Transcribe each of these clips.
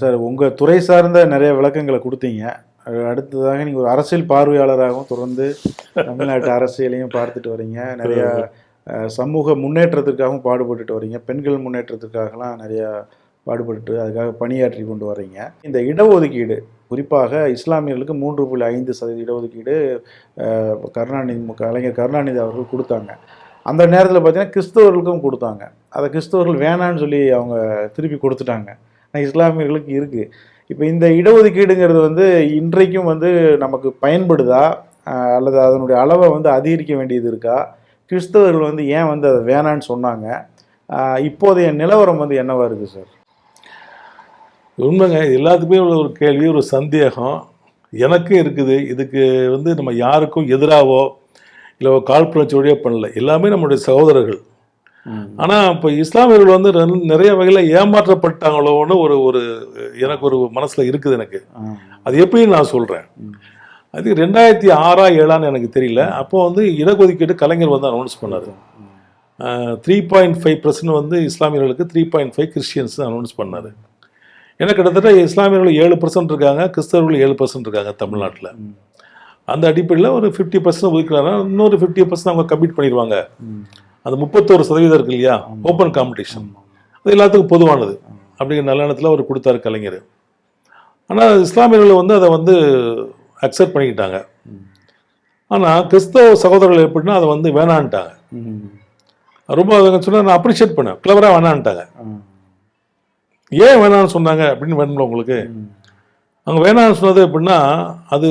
Sir உங்கள் துறை சார்ந்த நிறைய விளக்கங்களை கொடுத்தீங்க. அடுத்ததாக நீங்கள் ஒரு அரசியல் பார்வையாளராகவும் தொடர்ந்து தமிழ்நாட்டு அரசியலையும் பார்த்துட்டு வரீங்க. நிறைய சமூக முன்னேற்றத்திற்காகவும் பாடுபட்டுட்டு வரீங்க. பெண்கள் முன்னேற்றத்திற்காகலாம் நிறையா பாடுபட்டு அதுக்காக பணியாற்றி கொண்டு வரீங்க. இந்த இடஒதுக்கீடு குறிப்பாக இஸ்லாமியர்களுக்கு மூன்று புள்ளி ஐந்து சதவீத இடஒதுக்கீடு கருணாநிதி கலைஞர் கருணாநிதி அவர்கள் கொடுத்தாங்க. அந்த நேரத்தில் பார்த்தீங்கன்னா கிறிஸ்தவர்களுக்கும் கொடுத்தாங்க. அதை கிறிஸ்தவர்கள் வேணான்னு சொல்லி அவங்க திருப்பி கொடுத்துட்டாங்க. இஸ்லாமியர்களுக்கு இருக்குது இப்போ இந்த இடஒதுக்கீடுங்கிறது வந்து இன்றைக்கும் வந்து நமக்கு பயன்படுதா? அல்லது அதனுடைய அளவை வந்து அதிகரிக்க வேண்டியது இருக்கா? கிறிஸ்தவர்கள் வந்து ஏன் வந்து அதை வேணான்னு சொன்னாங்க? இப்போதைய நிலவரம் வந்து என்னவா இருக்குது சார் உண்மைங்க. எல்லாத்துக்குமே உள்ள ஒரு கேள்வி ஒரு சந்தேகம். எனக்கும் இருக்குது. இதுக்கு வந்து நம்ம யாருக்கும் எதிராகவோ இல்லை காழ்ப்புணர்ச்சியோடய பண்ணல. எல்லாமே நம்மளுடைய சகோதரர்கள். ஆனால் இப்போ இஸ்லாமியர்கள் வந்து நிறைய வகையில் ஏமாற்றப்பட்டாங்களோன்னு ஒரு ஒரு எனக்கு ஒரு மனசில் இருக்குது எனக்கு. அது எப்படின்னு நான் சொல்கிறேன் அது ரெண்டாயிரத்தி ஆறா ஏழான்னு எனக்கு தெரியல. அப்போ வந்து இடஒதுக்கீடு கலைஞர் வந்து அனௌன்ஸ் பண்ணார். த்ரீ பாயிண்ட் ஃபைவ் வந்து இஸ்லாமியர்களுக்கு three point five Christians announce பண்ணார். ஏன்னா கிட்டத்தட்ட இஸ்லாமியர்கள் ஏழு பர்சன்ட் இருக்காங்க கிறிஸ்தவர்கள் ஏழு பர்சன்ட் இருக்காங்க தமிழ்நாட்டில். அந்த அடிப்படையில் ஒரு ஃபிஃப்டி பர்சன்ட் ஒதுக்குறாங்க. இன்னொரு ஃபிஃப்டி பர்சன்ட் அவங்க கம்ப்ளீட் பண்ணிடுவாங்க. அந்த முப்பத்தோரு சதவீதம் இருக்கு இல்லையா? ஓப்பன் காம்படிஷன் அது எல்லாத்துக்கும் பொதுவானது. அப்படிங்கிற நல்லெண்ணத்தில் அவர் கொடுத்தாரு கலைஞர். ஆனால் இஸ்லாமியர்கள் வந்து அதை வந்து அக்செப்ட் பண்ணிக்கிட்டாங்க. ஆனால் கிறிஸ்தவ சகோதரர்கள் எப்படின்னா அதை வந்து வேணான்ட்டாங்க. ரொம்ப அவங்க சொன்னா நான் அப்ரிஷியேட் பண்ணேன். கிளவராக வேணான்ட்டாங்க. ஏன் வேணாம்னு சொன்னாங்க அப்படின்னு வேணும்ல உங்களுக்கு? அவங்க வேணாம்னு சொன்னது எப்படின்னா அது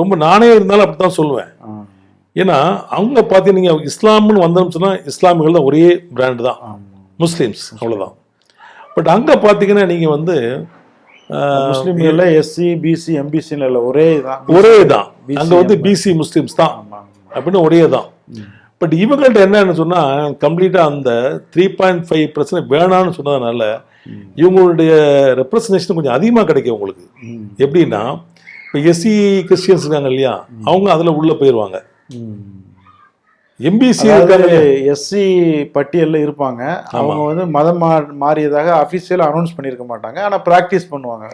ரொம்ப நானே இருந்தாலும் அப்படி தான் சொல்லுவேன். ஏன்னா அவங்க பார்த்தீங்க நீங்கள் இஸ்லாம்னு வந்தோம்னு சொன்னால் இஸ்லாமியர்கள் தான் ஒரே பிராண்ட் தான். முஸ்லீம்ஸ் அவ்வளோதான் பட் அங்கே பார்த்தீங்கன்னா நீங்கள் வந்து எஸ்சி பிசி எம்பிசின்னு இல்லை ஒரே தான். ஒரே தான். அங்கே வந்து பிசி முஸ்லீம்ஸ் தான். அப்படின்னு ஒரே தான். பட் இவங்கள்ட்ட என்னன்னு சொன்னால் கம்ப்ளீட்டாக அந்த த்ரீ பாயிண்ட் ஃபைவ் பர்சன்ட் வேணான்னு சொன்னதுனால இவங்களுடைய ரெப்ரசன்டேஷன் கொஞ்சம் அதிகமாக கிடைக்கும் உங்களுக்கு. எப்படின்னா இப்போ எஸ்சி கிறிஸ்டியன்ஸ் இருக்காங்க இல்லையா? அவங்க அதில் உள்ளே போயிடுவாங்க. எம்பிசி எஸ்சி பட்டியல்ல இருப்பாங்க. அவங்க வந்து மதம் மா- மாறியதாக அபிஷியல் அனௌன்ஸ் பண்ணியிருக்க மாட்டாங்க. ஆனா பிராக்டிஸ் பண்ணுவாங்க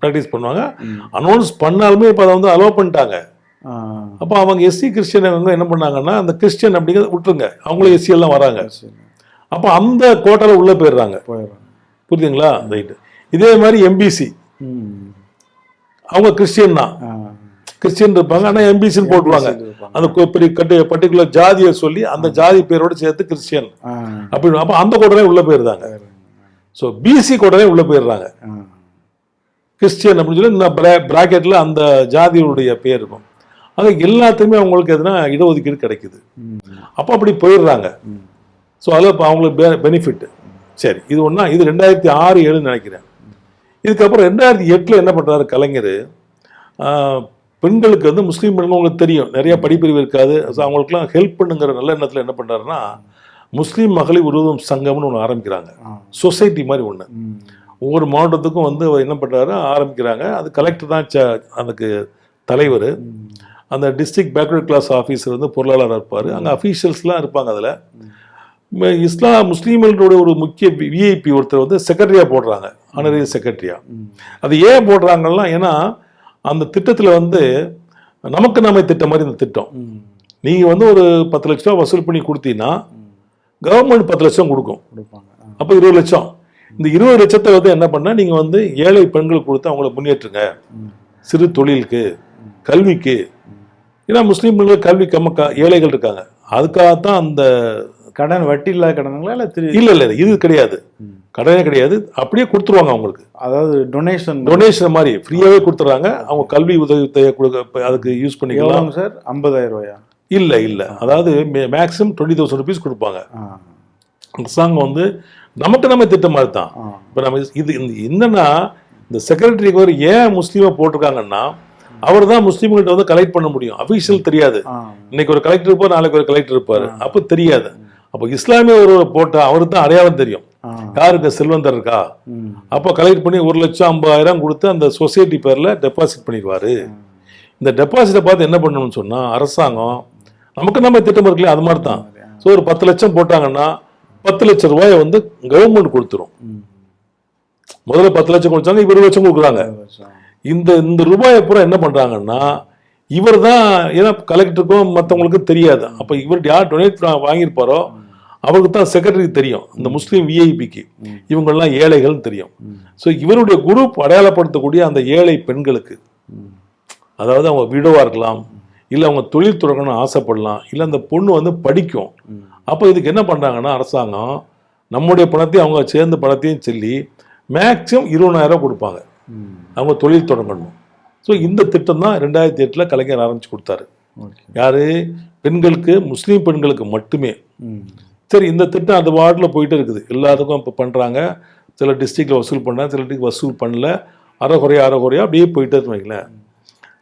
ப்ராக்டிஸ் பண்ணுவாங்க. அனௌன்ஸ் பண்ணாலுமே இப்போ அதை வந்து அலோவ் பண்ணிட்டாங்க. அப்போ அவங்க எஸ்சி கிறிஸ்டியன் அவங்க என்ன பண்ணாங்கன்னா அந்த கிறிஸ்டியன் அப்படிங்கிறத விட்டுருங்க. அவங்களும் எஸ்சி எல்லாம் வராங்க. அப்போ அந்த கோட்டால உள்ளே போயிடுறாங்க. புரியுதுங்களா? ரைட்டு இதே மாதிரி எம்பிசி அவங்க கிறிஸ்டியன் தான். கிறிஸ்டியன் இருப்பாங்க ஆனால் எம்பிசின்னு போட்டுருவாங்க. அந்த பெரிய கட்டு பர்டிகுலர் ஜாதியை சொல்லி அந்த ஜாதி பேரோட சேர்த்து கிறிஸ்டியன். அப்படி அப்போ அந்த கோட்டரே உள்ள போயிருந்தாங்க ஸோ பிசி கோட்டரே உள்ள போயிடுறாங்க. கிறிஸ்டியன் அப்படின்னு சொல்லி இந்த பிராக்கெட்ல அந்த ஜாதியுடைய பேர் இருக்கும். ஆக எல்லாத்துக்குமே அவங்களுக்கு எதுனா இடஒதுக்கீடு கிடைக்குது. அப்போ அப்படி போயிடுறாங்க. ஸோ அதில் இப்போ அவங்களுக்கு பெனிஃபிட் சரி இது ஒன்றா இது ரெண்டாயிரத்தி ஆறு ஏழுன்னு நினைக்கிறேன். இதுக்கப்புறம் ரெண்டாயிரத்தி எட்டில் என்ன பண்ணுறாரு கலைஞர்? பெண்களுக்கு வந்து முஸ்லீம் பெண்கள் உங்களுக்கு தெரியும். நிறைய படிப்பறிவு இருக்காது. அவங்களுக்குலாம் ஹெல்ப் பண்ணுங்கிற நல்ல எண்ணத்தில் என்ன பண்ணுறாருன்னா முஸ்லீம் மகளிர் உருவம் சங்கம்னு ஒன்று ஆரம்பிக்கிறாங்க. சொசைட்டி மாதிரி ஒன்று ஒவ்வொரு மாவட்டத்துக்கும் வந்து அவர் என்ன பண்ணுறாரு ஆரம்பிக்கிறாங்க. அது கலெக்டர் தான் அதுக்கு தலைவர். அந்த டிஸ்ட்ரிக்ட் பேக்வர்ட் கிளாஸ் ஆஃபீஸர் வந்து பொருளாளராக இருப்பார். அங்கே அஃபீஷியல்ஸ்லாம் இருப்பாங்க அதில். இஸ்லாம் முஸ்லீம்களோட ஒரு முக்கிய விஐபி ஒருத்தர் வந்து செக்ரட்டரியாக போடுறாங்க. ஆனரரி செக்ரட்டரியா அது ஏன் போடுறாங்கன்னா ஏன்னா அந்த திட்டத்தில் வந்து நமக்கு நாமே திட்டம் மாதிரி இந்த திட்டம். நீங்கள் வந்து ஒரு பத்து லட்ச ரூபா வசூல் பண்ணி கொடுத்தீங்கன்னா கவர்மெண்ட் பத்து லட்சம் கொடுக்கும். அப்போ இருபது லட்சம். இந்த இருபது லட்சத்தை வந்து என்ன பண்ணால் நீங்கள் வந்து ஏழை பெண்களுக்கு கொடுத்து அவங்கள முன்னேற்றுங்க. சிறு தொழிலுக்கு கல்விக்கு. ஏன்னா முஸ்லீம் பெண்கள் கல்வி கம்ம ஏழைகள் இருக்காங்க. அதுக்காகத்தான் அந்த கடன் வட்டி இல்லாத கடனுங்களா இல்ல இல்லை இல்லை இது கிடையாது. கடனே கிடையாது. அப்படியே கொடுத்துருவாங்க அவங்களுக்கு. அதாவது டொனேஷன் டொனேஷன் மாதிரி ஃப்ரீயாகவே கொடுத்துட்றாங்க அவங்க கல்வி உதவி கொடுக்க அதுக்கு யூஸ் பண்ணிக்கலாம். சார்? ஐம்பதாயிரம் ரூபாயா இல்லை இல்லை. அதாவது மேக்ஸிமம் டுவெண்ட்டி தௌசண்ட் ருபீஸ் கொடுப்பாங்க. அரசாங்கம் வந்து நமக்கு நம்ம திட்டம் மாதிரி தான் இப்போ நம்ம இது என்னன்னா இந்த செக்ரட்டரிக்கு ஒரு ஏன் முஸ்லீமை போட்டிருக்காங்கன்னா அவர் தான் முஸ்லீம்கிட்ட வந்து கலெக்ட் பண்ண முடியும். அஃபீஷியல் தெரியாது. இன்னைக்கு ஒரு கலெக்டர் இருப்பார் நாளைக்கு ஒரு கலெக்டர் இருப்பார். அப்போ தெரியாது. அப்போ இஸ்லாமிய ஒருவர் போட்டா அவருக்கு தான் அடையாளம் தெரியும். யாருக்கு? செல்வந்தர் இருக்கா அப்போ கலெக்ட் பண்ணி ஒரு லட்சம் ஐம்பதாயிரம் கொடுத்து அந்த சொசைட்டி பேரில் டெபாசிட் பண்ணிடுவாரு. இந்த டெபாசிட்டை பார்த்து என்ன பண்ணணும்னு சொன்னால் அரசாங்கம் நமக்கு நம்ம திட்டம் இருக்குல்லையா அது மாதிரி தான் ஸோ ஒரு பத்து லட்சம் போட்டாங்கன்னா பத்து லட்சம் ரூபாயை வந்து கவர்மெண்ட் கொடுத்துரும். முதல்ல பத்து லட்சம் கொடுத்தாங்க இருபது லட்சம் கொடுக்குறாங்க. இந்த இந்த ரூபாயை பூரா என்ன பண்றாங்கன்னா இவர் தான் ஏன்னா கலெக்டருக்கும் மற்றவங்களுக்கும் தெரியாது. அப்ப இவர் யார் டொனேட் வாங்கியிருப்பாரோ அவருக்கு தான் செக்ரட்டரிக்கு தெரியும். இந்த முஸ்லீம் விஐபிக்கு இவங்கெல்லாம் ஏழைகள்னு தெரியும். ஸோ இவருடைய குரூப் அடையாளப்படுத்தக்கூடிய அந்த ஏழை பெண்களுக்கு. அதாவது அவங்க விடோவா இருக்கலாம் இல்லை அவங்க தொழில் தொடங்கணும்னு ஆசைப்படலாம் இல்லை அந்த பொண்ணு வந்து படிக்கும். அப்போ இதுக்கு என்ன பண்ணுறாங்கன்னா அரசாங்கம் நம்முடைய பணத்தையும் அவங்க சேர்ந்த பணத்தையும் சொல்லி மேக்ஸிமம் இருபதாயிரம் கொடுப்பாங்க. அவங்க தொழில் தொடங்கணும். ஸோ இந்த திட்டம் தான் ரெண்டாயிரத்தி எட்டில் கலைஞர் ஆரம்பிச்சு கொடுத்தாரு. யாரு? பெண்களுக்கு முஸ்லீம் பெண்களுக்கு மட்டுமே. சரி இந்த திட்டம் அது வார்டில் போயிட்டு இருக்குது. எல்லாத்துக்கும் இப்போ பண்ணுறாங்க சில டிஸ்ட்ரிக்டில் வசூல் பண்ணுறாங்க சில டிஸ்ட்ரிக்ட் வசூல் பண்ணல. அறகுறையா அறகுறையா அப்படியே போயிட்டே வைங்களேன்.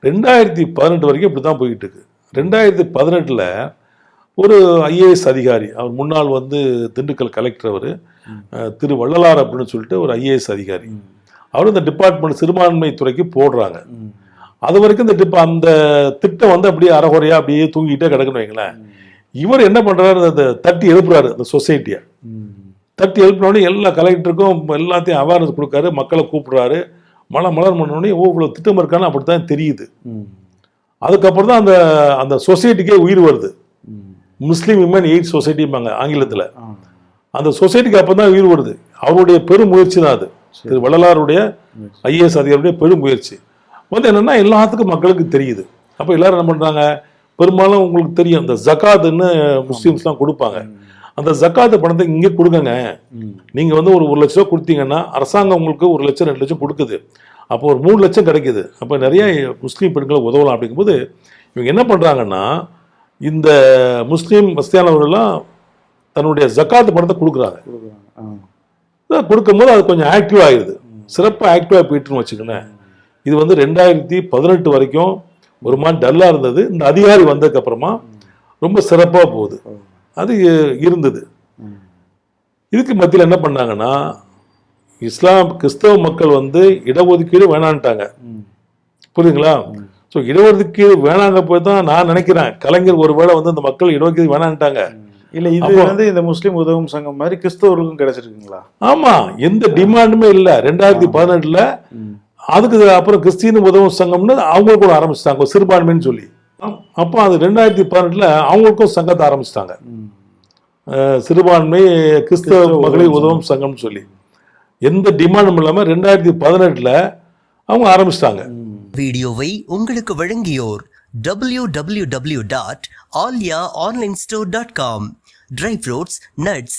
ரெண்டாயிரத்தி பதினெட்டு வரைக்கும் இப்படி தான் போயிட்டு இருக்கு. ரெண்டாயிரத்தி பதினெட்டில் ஒரு ஐஏஎஸ் அதிகாரி அவர் முன்னாள் வந்து திண்டுக்கல் கலெக்டர் அவர் திரு வள்ளலார் அப்படின்னு சொல்லிட்டு ஒரு ஐஏஎஸ் அதிகாரி. அவர் இந்த டிபார்ட்மெண்ட் சிறுபான்மை துறைக்கு போடுறாங்க. அது வரைக்கும் இந்த டிப்ப அந்த திட்டம் வந்து அப்படியே அறகுறையா அப்படியே தூங்கிட்டே கிடக்குன்னு வைங்களேன். இவர் என்ன பண்றாரு? அந்த தட்டி எழுப்புறாரு அந்த சொசைட்டியை தட்டி எழுப்பினோடனே எல்லா கலெக்டருக்கும் எல்லாத்தையும் அவேர்னஸ் கொடுக்காரு மக்களை கூப்பிடுறாரு. மழை மலர் பண்ணோடனே ஓ இவ்வளோ திட்டம் இருக்கான்னு அப்படித்தான் தெரியுது. அதுக்கப்புறம் தான் அந்த அந்த சொசைட்டிக்கே உயிர் வருது. முஸ்லீம் விமன் எய்ட் சொசைட்டிம்பாங்க ஆங்கிலத்தில். அந்த சொசைட்டிக்கு அப்போ தான் உயிர் வருது. அவருடைய பெரும் முயற்சி தான் அது. திரு வள்ளலாருடைய ஐஏஎஸ் அதிகாரியுடைய பெரும் முயற்சி. வந்து என்னன்னா எல்லாத்துக்கும் மக்களுக்கு தெரியுது. அப்போ எல்லாரும் என்ன பண்றாங்க? பெரும்பாலும் உங்களுக்கு தெரியும் இந்த ஜக்காத்துன்னு முஸ்லீம்ஸ்லாம் கொடுப்பாங்க. அந்த ஜக்காத்து பணத்தை இங்கே கொடுங்கங்க. நீங்க வந்து ஒரு ஒரு லட்ச ரூபா கொடுத்தீங்கன்னா அரசாங்கம் உங்களுக்கு ஒரு லட்சம் ரெண்டு லட்சம் கொடுக்குது. அப்போ ஒரு மூணு லட்சம் கிடைக்குது. அப்போ நிறைய முஸ்லீம் பெண்களை உதவலாம் அப்படிங்கும்போது இவங்க என்ன பண்றாங்கன்னா இந்த முஸ்லீம் வசதியானவர்கள்லாம் தன்னுடைய ஜக்காத்து பணத்தை கொடுக்குறாங்க. கொடுக்கும்போது அது கொஞ்சம் ஆக்டிவ் ஆகிடுது சிறப்பாக ஆக்டிவாக போயிட்டுன்னு வச்சுக்கோங்களேன். இது வந்து ரெண்டாயிரத்தி பதினெட்டு வரைக்கும் ஒரு மாதிரி டல்லாக இருந்தது இந்த அதிகாரி வந்ததுக்கு அப்புறமா ரொம்ப சிறப்பாக போகுது. அது இருந்தது. இதுக்கு மத்தியில் என்ன பண்ணாங்கன்னா இஸ்லாம் கிறிஸ்தவ மக்கள் வந்து இடஒதுக்கீடு வேணான்ட்டாங்க. புரியுதுங்களா? ஸோ இடஒதுக்கீடு வேணாங்க போய் தான் நான் நினைக்கிறேன். கலைஞர் ஒருவேளை வந்து இந்த மக்கள் இடஒதுக்கீடு வேணான்ட்டாங்க. இல்ல இது வந்து இந்த முஸ்லீம் உதவும் சங்கம் மாதிரி கிறிஸ்தவர்களுக்கும் கிடைச்சிருக்குங்களா? ஆமா எந்த டிமாண்டுமே இல்லை. ரெண்டாயிரத்தி பதினெட்டுல அதுக்கு அப்புறம் கிறிஸ்டின் உதவும் சங்கம்னு அவங்களுக்கு கூட ஆரம்பிச்சிட்டாங்க சிறுபான்மைன்னு சொல்லி. அப்போ அது ரெண்டாயிரத்தி பதினெட்டுல அவங்களுக்கும் சங்கத்தை ஆரம்பிச்சிட்டாங்க. சிறுபான்மை கிறிஸ்தவ மகளிர் உதவும் சங்கம்னு சொல்லி. எந்த டிமாண்டும் இல்லாம ரெண்டாயிரத்தி பதினெட்டுல அவங்க ஆரம்பிச்சிட்டாங்க. வீடியோவை உங்களுக்கு வழங்கியோர் www.alyaonlinestore.com dot Alya online store dot com dry fruits nuts